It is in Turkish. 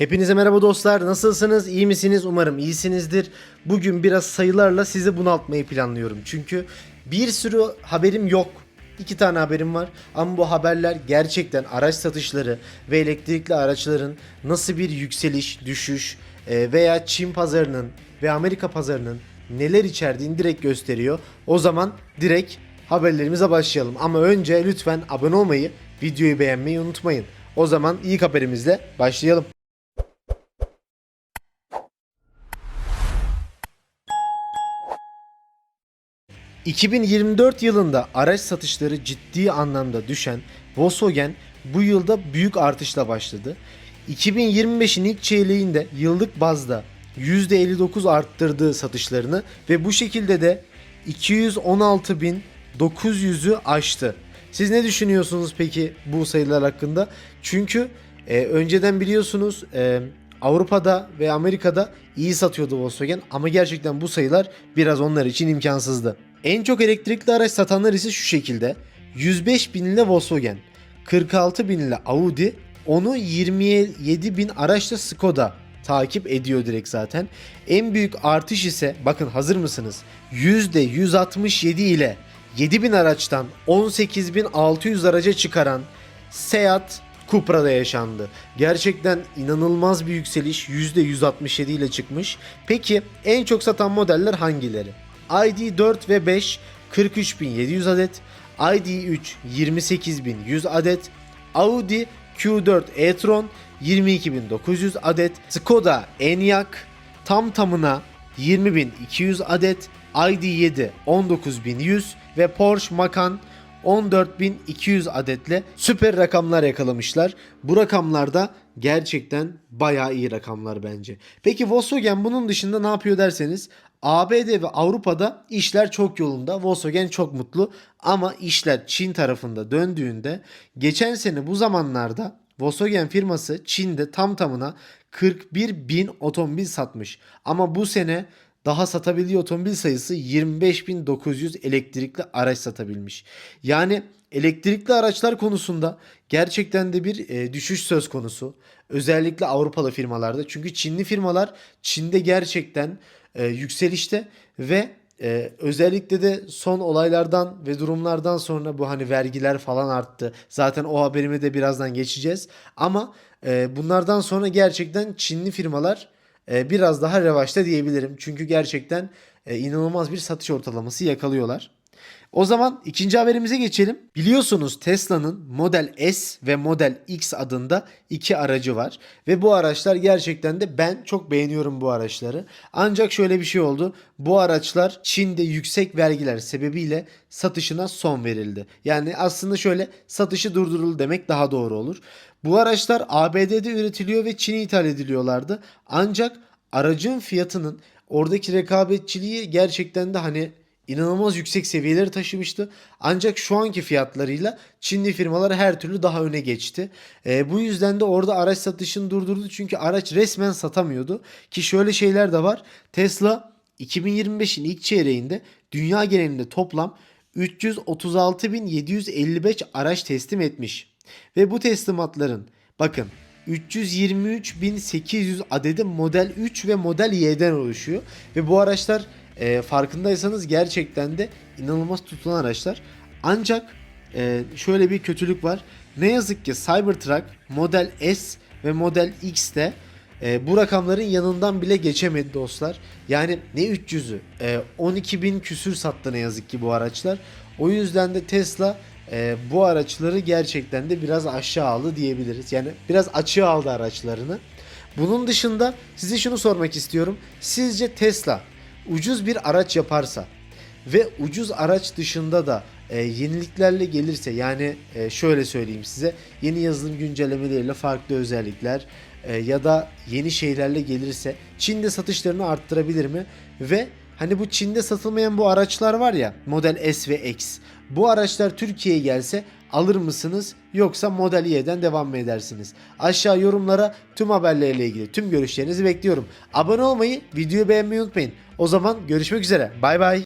Hepinize merhaba dostlar. Nasılsınız? İyi misiniz? Umarım iyisinizdir. Bugün biraz sayılarla sizi bunaltmayı planlıyorum. Çünkü bir sürü haberim yok. İki tane haberim var ama bu haberler gerçekten araç satışları ve elektrikli araçların nasıl bir yükseliş, düşüş e, veya Çin pazarının ve Amerika pazarının neler içerdiğini direkt gösteriyor. O zaman direkt haberlerimize başlayalım. Ama önce lütfen abone olmayı, videoyu beğenmeyi unutmayın. O zaman ilk haberimizle başlayalım. ...2024 yılında araç satışları ciddi anlamda düşen Volkswagen bu yılda büyük artışla başladı. 2025'in ilk çeyreğinde yıllık bazda %59 arttırdığı satışlarını ve bu şekilde de 216.900'ü aştı. Siz ne düşünüyorsunuz peki bu sayılar hakkında? Çünkü e, önceden biliyorsunuz e, Avrupa'da ve Amerika'da iyi satıyordu Volkswagen ama gerçekten bu sayılar biraz onlar için imkansızdı. En çok elektrikli araç satanlar ise şu şekilde. 105 bin ile Volkswagen, 46 bin ile Audi, onu 27 bin araçla Skoda takip ediyor direkt zaten. En büyük artış ise bakın hazır mısınız? %167 ile 7000 araçtan 18600 araca çıkaran Seat Cupra'da yaşandı. Gerçekten inanılmaz bir yükseliş %167 ile çıkmış. Peki en çok satan modeller hangileri? ID4 ve 5 43700 adet, ID3 28100 adet, Audi Q4 e-tron 22900 adet, Skoda Enyaq tam tamına 20200 adet, ID7 19100 ve Porsche Macan 14.200 adetle süper rakamlar yakalamışlar. Bu rakamlarda gerçekten bayağı iyi rakamlar bence. Peki Volkswagen bunun dışında ne yapıyor derseniz ABD ve Avrupa'da işler çok yolunda. Volkswagen çok mutlu ama işler Çin tarafında döndüğünde geçen sene bu zamanlarda Volkswagen firması Çin'de tam tamına 41 bin otomobil satmış. Ama bu sene daha satabildiği otomobil sayısı 25.900 elektrikli araç satabilmiş. Yani elektrikli araçlar konusunda gerçekten de bir e, düşüş söz konusu. Özellikle Avrupalı firmalarda. Çünkü Çinli firmalar Çin'de gerçekten e, yükselişte ve ee, özellikle de son olaylardan ve durumlardan sonra bu hani vergiler falan arttı. Zaten o haberime de birazdan geçeceğiz. Ama e, bunlardan sonra gerçekten Çinli firmalar biraz daha revaçta diyebilirim. Çünkü gerçekten e, inanılmaz bir satış ortalaması yakalıyorlar. O zaman ikinci haberimize geçelim. Biliyorsunuz Tesla'nın Model S ve Model X adında iki aracı var. Ve bu araçlar gerçekten de ben çok beğeniyorum bu araçları. Ancak şöyle bir şey oldu. Bu araçlar Çin'de yüksek vergiler sebebiyle satışına son verildi. Yani aslında şöyle satışı durduruldu demek daha doğru olur. Bu araçlar ABD'de üretiliyor ve Çin'e ithal ediliyorlardı. Ancak aracın fiyatının oradaki rekabetçiliği gerçekten de hani inanılmaz yüksek seviyeleri taşımıştı. Ancak şu anki fiyatlarıyla Çinli firmalar her türlü daha öne geçti. E, bu yüzden de orada araç satışını durdurdu. Çünkü araç resmen satamıyordu. Ki şöyle şeyler de var. Tesla 2025'in ilk çeyreğinde dünya genelinde toplam 336.755 araç teslim etmiş. Ve bu teslimatların bakın 323.800 adedi Model 3 ve Model Y'den oluşuyor. Ve bu araçlar e, farkındaysanız gerçekten de inanılmaz tutulan araçlar. Ancak e, şöyle bir kötülük var. Ne yazık ki Cybertruck Model S ve Model X'te e, bu rakamların yanından bile geçemedi dostlar. Yani ne 300'ü e, 12 bin küsür sattı ne yazık ki bu araçlar. O yüzden de Tesla e, bu araçları gerçekten de biraz aşağı aldı diyebiliriz. Yani biraz açığa aldı araçlarını. Bunun dışında size şunu sormak istiyorum. Sizce Tesla ucuz bir araç yaparsa ve ucuz araç dışında da e, yeniliklerle gelirse yani e, şöyle söyleyeyim size yeni yazılım güncellemeleriyle farklı özellikler e, ya da yeni şeylerle gelirse Çin'de satışlarını arttırabilir mi? Ve hani bu Çin'de satılmayan bu araçlar var ya Model S ve X bu araçlar Türkiye'ye gelse alır mısınız yoksa Model Y'den devam mı edersiniz? Aşağı yorumlara tüm haberlerle ilgili tüm görüşlerinizi bekliyorum. Abone olmayı, videoyu beğenmeyi unutmayın. O zaman görüşmek üzere. Bay bay.